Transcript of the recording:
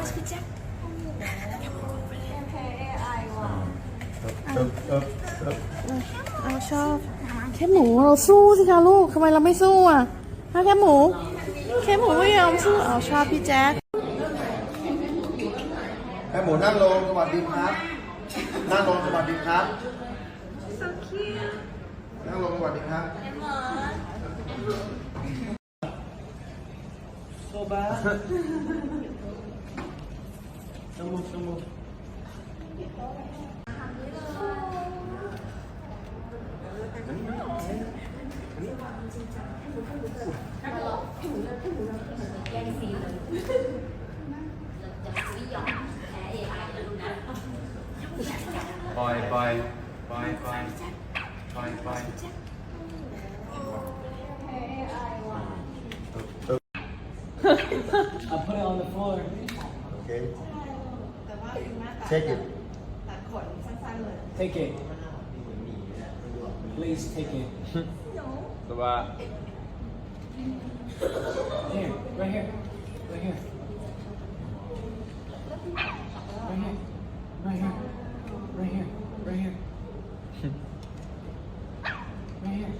where's พี่แจ็คเอิบเอิบเอิบเราชอบ แค่หมูเราสู้สิคะลูกทำไมเราไม่สู้อะฮะแค่หมู แค่หมูไม่ยอมสู้เอาชอบพี่แจ๊คให้หมูนั่งลงสวัสดีครับ นั่งลงสวัสดีครับ so cute นั่งลงสวัสดีครับ So bad. Don't move, don't move. Bye bye bye bye bye bye เอิบ I put it on the floor. โอเค Take it Take it. Please take it. แต่ว่า Here, right here. Right here. Right here. Right here. Right here. Right here. Right here.